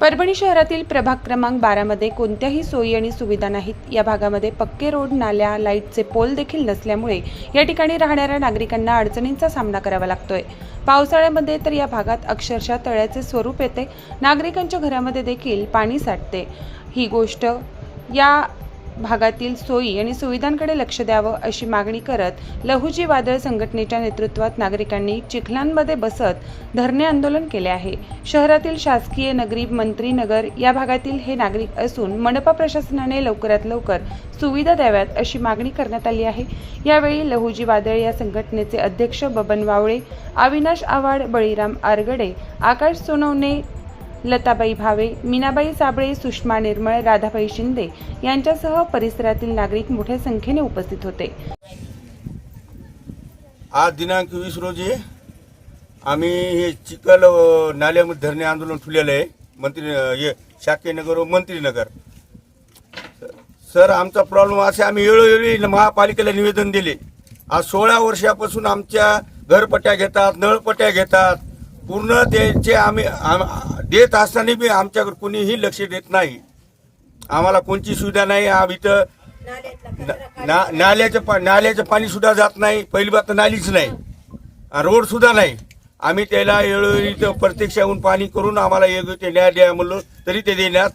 परभणी शहरातील प्रभाग क्रमांक बारामध्ये कोणत्याही सोयी आणि सुविधा नाहीत. या भागामध्ये पक्के रोड नाल्या लाईटचे पोल देखील नसल्यामुळे या ठिकाणी राहणाऱ्या नागरिकांना अडचणींचा सामना करावा लागतोय. पावसाळ्यामध्ये तर या भागात अक्षरशः तळ्याचे स्वरूप येते. नागरिकांच्या घरामध्ये देखील पाणी साठते. ही गोष्ट या भागातील सोयी आणि सुविधांकडे लक्ष द्यावं अशी मागणी करत लहुजी वादळ संघटनेच्या नेतृत्वात नागरिकांनी चिखलांमध्ये बसत धरणे आंदोलन केले आहे. शहरातील शासकीय नगरी मंत्री नगर या भागातील हे नागरिक असून मनपा प्रशासनाने लवकरात लवकर सुविधा द्याव्यात अशी मागणी करण्यात आली आहे. यावेळी लहुजी वादळ या संघटनेचे अध्यक्ष बबन वावळे अविनाश आवाड बळीराम आरगडे आकाश सोनवणे लताबाई भावे मीनाबाई साबळे सुषमा निर्मळ राधाबाई शिंदे यांच्यासह परिसरातील नागरिक मोठ्या संख्येने उपस्थित होते. आज दिनांक वीस रोजी आम्ही हे चिखल नाल्यामध्ये धरणे आंदोलन ठेवलेलं आहे. मंत्री हे शाकीय व मंत्रीनगर सर आमचा प्रॉब्लेम असे आम्ही वेळोवेळी महापालिकेला निवेदन दिले. आज सोळा वर्षापासून आमच्या घरपट्ट्या घेतात नळपट्ट्या घेतात. पूर्ण त्यांचे आम्ही आम- देत असताना बी आमच्याकडे कोणीही लक्ष देत नाही. आम्हाला कोणची सुविधा नाही आम्ही इथं ना- ना- नाल्याचं पा- नाल्याचं पाणी सुद्धा जात नाही पहिली बात तर नालीच नाही. रोड सुद्धा नाही. आम्ही त्याला वेळोवेळी इथं प्रत्यक्ष येऊन पाणी करून आम्हाला योग्य ते न्याय द्या म्हणलो तरी ते देण्यात.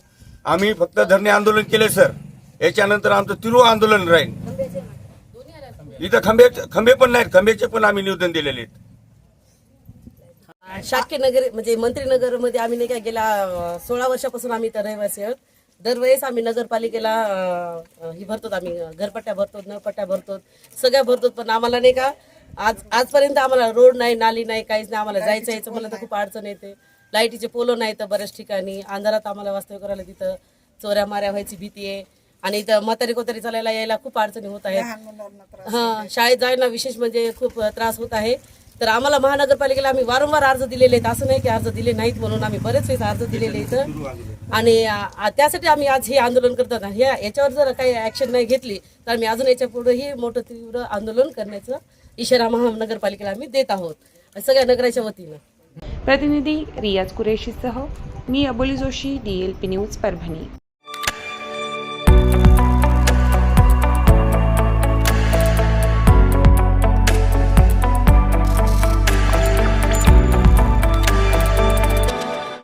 आम्ही फक्त धरणे आंदोलन केले सर. याच्यानंतर आमचं तिरू आंदोलन राहील. इथं खंबे खंबे पण नाहीत खंबेचे पण आम्ही निवेदन दिलेले आहेत. शाक्य नगर म्हणजे मंत्रीनगरमध्ये आम्ही नाही का गेल्या सोळा वर्षापासून आम्ही इथं रहिवासी आहोत. दरवेळेस आम्ही नगरपालिकेला ही भरतो आम्ही घरपट्ट्या भरतो नळपट्ट्या भरतो सगळ्या भरतो पण आम्हाला नाही का आज आजपर्यंत आम्हाला रोड नाही नाली नाही काहीच नाही आम्हाला जायचं यायचं मला तर खूप अडचण येते. लाईटीचे पोलो नाही तर बऱ्याच ठिकाणी अंधारात आम्हाला वास्तव्य करायला तिथं चोऱ्या माऱ्या व्हायची भीती आहे. आणि इथं म्हातारी कोतारी चालायला यायला खूप अडचणी होत आहेत. हा शाळेत जायला विशेष म्हणजे खूप त्रास होत आहे. तर आम्हाला महानगरपालिकेला आम्ही वारंवार अर्ज दिलेले आहेत. असं नाही की अर्ज दिले नाहीत म्हणून आम्ही बरेच वेळेस अर्ज दिलेले इथं आणि त्यासाठी आम्ही आज हे आंदोलन करतात आणि ह्या याच्यावर जर काही ऍक्शन नाही घेतली तर आम्ही अजून याच्या पुढेही मोठं तीव्र आंदोलन करण्याचा इशारा महानगरपालिकेला आम्ही देत आहोत. सगळ्या नगराच्या वतीनं. प्रतिनिधी रियाज कुरेशीसह मी Aboli Joshi D L P news Parbhani.